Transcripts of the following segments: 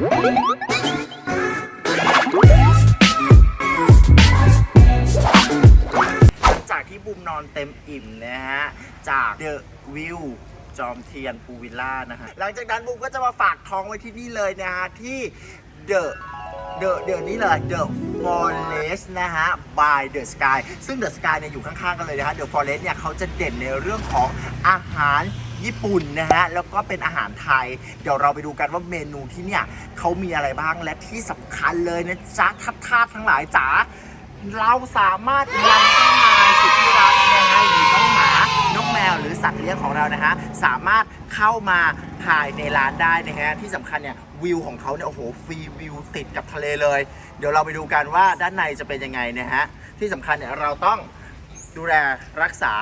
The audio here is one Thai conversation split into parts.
จากที่บูมนอนเต็มอิ่มนะฮะ จากเดอะวิวจอมเทียนพูวิลล่านะฮะ หลังจากนั้นบูมก็จะมาฝากท้องไว้ที่นี่เลยนะฮะ ที่เดอะเดอะเดอะนี่เลย The Forest นะฮะ by The Sky ซึ่ง The Sky เนี่ยอยู่ข้างๆกันเลยนะฮะ The Forest เนี่ยเขาจะเด่นในเรื่องของอาหาร ญี่ปุ่นนะฮะแล้วก็เป็นอาหารไทย เดี๋ยวเราไปดูกันว่าเมนูที่เนี่ยเขามีอะไรบ้างและที่สำคัญเลยนะจ๊ะทัดทาทั้งหลายจ๋าเราสามารถนำเจ้านายสุดที่รักนะฮะหรือน้องหมาน้องแมวหรือสัตว์เลี้ยงของเรานะฮะสามารถเข้ามาภายในร้านได้นะฮะที่สำคัญเนี่ยวิวของเขาเนี่ยโอ้โหฟรีวิวติดกับทะเลเลย เดี๋ยวเราไปดูกันว่าด้านในจะเป็นยังไงนะฮะที่สำคัญเนี่ยเราต้องดูแลรักษา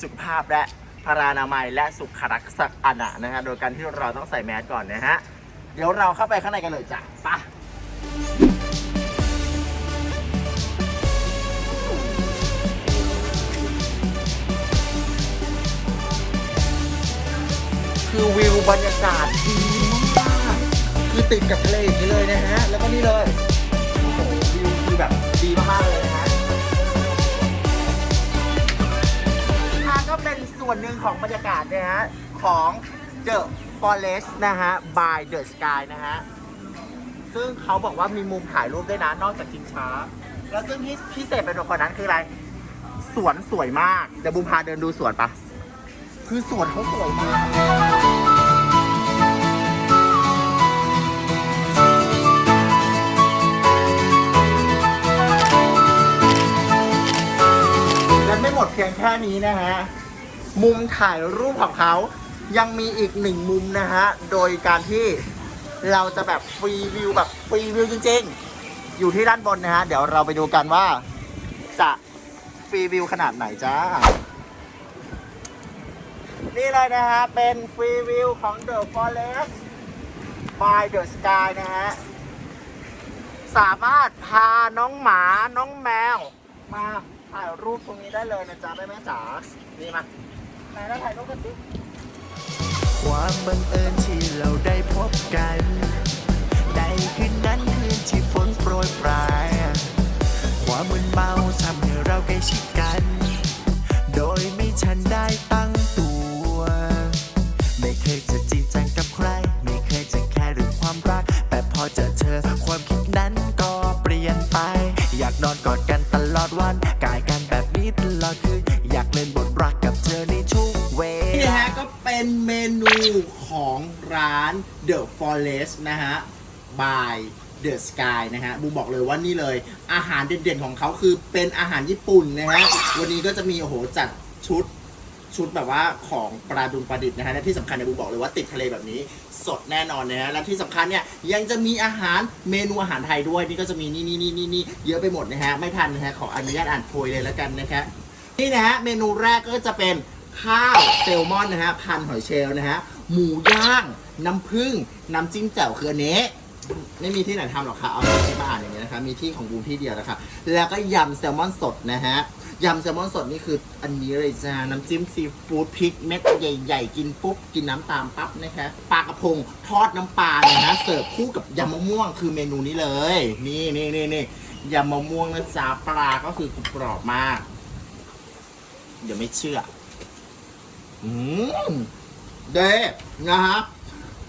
สุขภาพและ พารานามัยและสุขลักษณะนะฮะโดยการที่เราต้องใส่แมสก่อนนะฮะ เดี๋ยวเราเข้าไปข้างในกันเลยจ้ะไปะคือวิวบรรยากาศดีมาก คือติดกับทะเลอย่างนี้เลยนะฮะ แล้วก็นี่เลย โอ้โหวิวคือแบบ เป็นส่วนหนึ่งของบรรยากาศนะฮะของ The Forest นะฮะ by The Sky นะฮะ ซึ่งเขาบอกว่ามีมุมถ่ายรูปด้วยนะ นอกจากชิงช้า แล้วซึ่งที่พิเศษไปกว่านั้นคืออะไร สวนสวยมาก เดี๋ยวบูมพาเดินดูสวนปะ คือสวนเขาสวยมากยังไม่หมดเพียงแค่นี้นะฮะ มุมถ่ายรูปของเขายังมีอีกหนึ่งมุมนะฮะ โดยการที่เราจะแบบฟรีวิวแบบฟรีวิวจริงๆ อยู่ที่ด้านบนนะฮะ เดี๋ยวเราไปดูกันว่า จะฟรีวิวขนาดไหนจ้า นี่เลยนะฮะ เป็นฟรีวิวของ The Forest by The Sky นะฮะ สามารถพาน้องหมาน้องแมว มาถ่ายรูปตรงนี้ได้เลยนะจ๊ะแม่แม่จ๋านี่มา ไหนเราถ่ายรูปกันสิ ความบังเอิญที่เราได้พบ The Forest นะฮะ by The Sky นะฮะบูมบอกเลยว่านี่เลย อาหารเด่นๆของเขาคือเป็นอาหารญี่ปุ่นนะฮะ วันนี้ก็จะมีโอ้โหจัดชุดชุดแบบว่าของปลาดุงปลาดิบนะฮะ และที่สำคัญเนี่ยบูมบอกเลยว่าติดทะเลแบบนี้สดแน่นอนนะฮะ และที่สำคัญเนี่ยยังจะมีอาหารเมนูอาหารไทยด้วยนี่ก็จะมีนี่นี่นี่นี่นี่เยอะไปหมดนะฮะ ไม่ทันนะฮะขออนุญาตอ่านโพยเลยแล้วกันนะครับนี่นะฮะเมนูแรกก็จะเป็นข้าวเซลมอนนะฮะพันหอยเชลล์นะฮะหมูย่าง น้ำผึ้งน้ำจิ้มแจ่วคืออันนี้ ไม่มีที่ไหนทำหรอกค่ะ เอาที่มาอ่านอย่างเงี้ยนะคะ มีที่ของบูมที่เดียวนะคะ แล้วก็ยำแซลมอนสดนะฮะ ยำแซลมอนสดนี่คืออันนี้เลยจ้า น้ำจิ้มซีฟู้ดพริกเม็ดใหญ่ๆ กินปุ๊บ กินน้ำตามปั๊บนะคะ ปลากระพงทอดน้ำปลาเนี่ยนะ เสิร์ฟคู่กับยำมะม่วงคือเมนูนี้เลย นี่นี่นี่นี่ยำมะม่วงนะจ๊ะปลาก็คือกรอบมาก เดี๋ยวไม่เชื่อ อืมเด็นะฮะ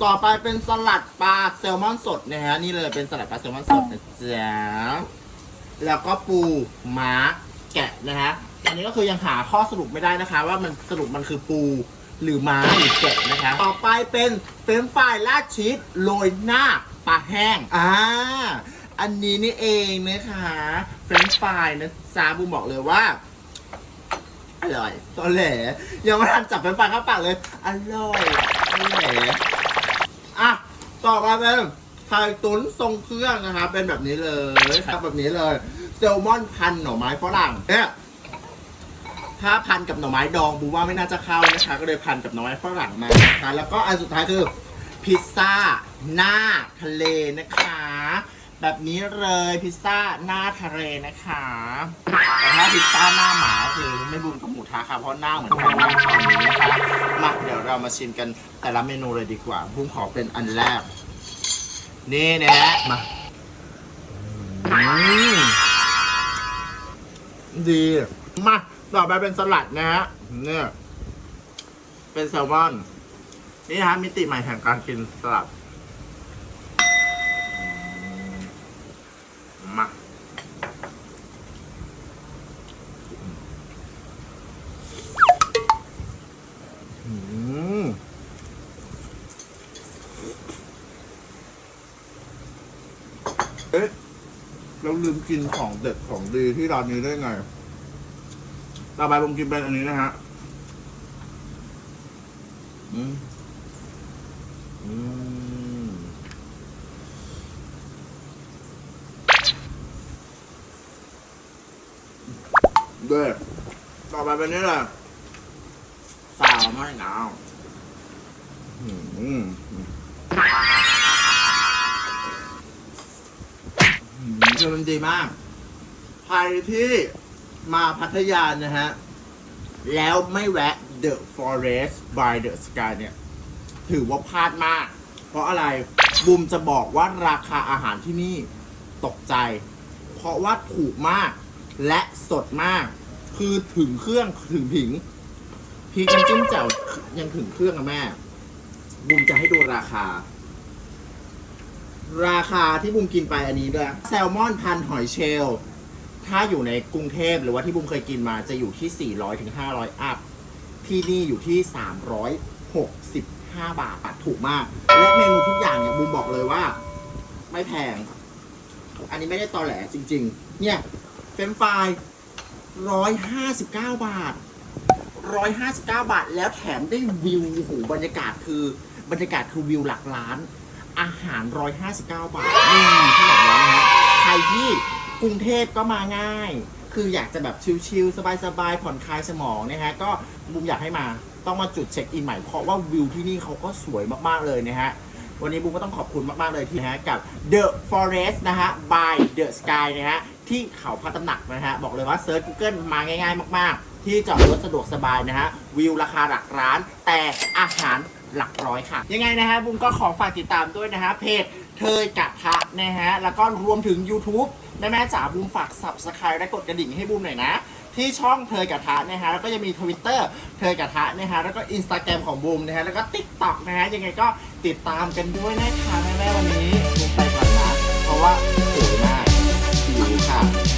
ต่อไปเป็นสลัดปลาแซลมอนสดนะฮะนี่เลยเป็นสลัดปลาแซลมอนสดนะจ๊ะแล้วก็ปูม้าแกะนะฮะอันนี้ก็คือยังหาข้อสรุปไม่ได้นะคะ ว่ามันสรุปมันคือปูหรือม้าหรือแกะนะคะ ต่อไปเป็นเฟรนช์ฟรายราดชีสโรยหน้าปลาแห้งอ่าอันนี้นี่เองนะคะเฟรนช์ฟรายนะจ๊ะบูมบอกเลยว่าอร่อยตอนแหลยังไม่ทันจับเป็นปลาเข้าปากเลย อร่อยตอนแหลอ่ะต่อมาเป็นไข่ตุ๋นทรงเครื่องนะครับเป็นแบบนี้เลยครับแบบนี้เลยเซลมอนพันหน่อไม้ฝรั่งเนี่ยถ้าพันกับหน่อไม้ดองบูว่าไม่น่าจะเข้านะคะก็เลยพันกับหน่อไม้ฝรั่งมานะคะแล้วก็อันสุดท้ายคือพิซซ่าหน้าทะเลนะคะ แบบนี้เลยพิซซ่าหน้าทะเลนะคะแต่ถ้าพิซซ่าหน้าหมาก็คือไม่บุมกับหมูทะค่ะเพราะหน้าเหมือนกันมากตอนนี้นะคะมาเดี๋ยวเรามาชิมกันแต่ละเมนูเลยดีกว่าบุ้มขอเป็นอันแรก นี่นะฮะมาอืมดี มาต่อไปเป็นสลัดนะฮะเนี่ยเป็นแซลมอน นี่นะฮะมิติใหม่แห่งการกินสลัดอืมมา อืม เอ๊ะ เราลืมกินของเด็ดของดีที่ร้านนี้ได้ไงต่อไปผมกินเป็นอันนี้นะฮะ อืม อืม เด็ดต่อไปเป็นนี่แหละสาวไม่หนาว อืม คือมันดีมาก ใครที่มาพัทยานะฮะ แล้วไม่แวะ The Forest by the Sky เนี่ย ถือว่าพลาดมาก เพราะอะไรบุมจะบอกว่าราคาอาหารที่นี่ตกใจ เพราะว่าถูกมากและสดมาก คือถึงเครื่องถึงผิงพริกน้ำจิ้มแจ่วยังถึงเครื่องอะแม่บุมจะให้ดูราคา ราคาที่บุมกินไปอันนี้ด้วยแซลมอนพันหอยเชลลถ้าอยู่ในกรุงเทพหรือว่าที่บุมเคยกินมาจะอยู่ที่ 400ถึง500 อัพ ที่นี่อยู่ที่ 365 บาทถูกมาก และเมนูทุกอย่างเนี่ยบุมบอกเลยว่า ไม่แพง อันนี้ไม่ได้ตอแหลจริง ๆ เนี่ยเฟรนฟราย159 บาท 159 บาท แล้วแถมได้วิวโอ้โหบรรยากาศคือบรรยากาศคือวิวหลักล้าน อาหาร 159 บาทไม่ที่ไหนแล้วนะฮะใครที่กรุงเทพก็มาง่าย คืออยากจะแบบชิลๆสบายๆผ่อนคลายสมองนะฮะก็บุมอยากให้มาต้องมาจุดเช็คอินใหม่เพราะว่าวิวที่นี่เขาก็สวยมากๆเลยนะฮะวันนี้บูมก็ต้องขอบคุณมาก ๆ เลยที่นะฮะกับ The Forest นะฮะ by The Sky นะฮะที่เขาพัฒนักนะฮะบอกเลยว่าเซิร์ช Google มาง่าย ๆ มาก ๆ ที่จอดรถสะดวกสบายนะฮะวิวราคาหลักร้าน แต่อาหาร หลักร้อยค่ะ ยังไงนะฮะบูมก็ขอฝากติดตามด้วยนะฮะเพจเทยกะทะนะฮะแล้วก็รวมถึง YouTube แม่แม่จ๋าบูมฝาก Subscribe และกดกระดิ่งให้บูมหน่อยนะที่ช่องเธอกระทะนะฮะแล้วก็ยังมีทวิตเตอร์เธอกระทะนะฮะแล้วก็อินสตาแกรมของบูมนะฮะแล้วก็ติ๊กต็อกนะฮะยังไงก็ติดตามกันด้วยนะคะแม่แม่วันนี้บูมไปก่อนนะเพราะว่าสวยมากหิวค่ะ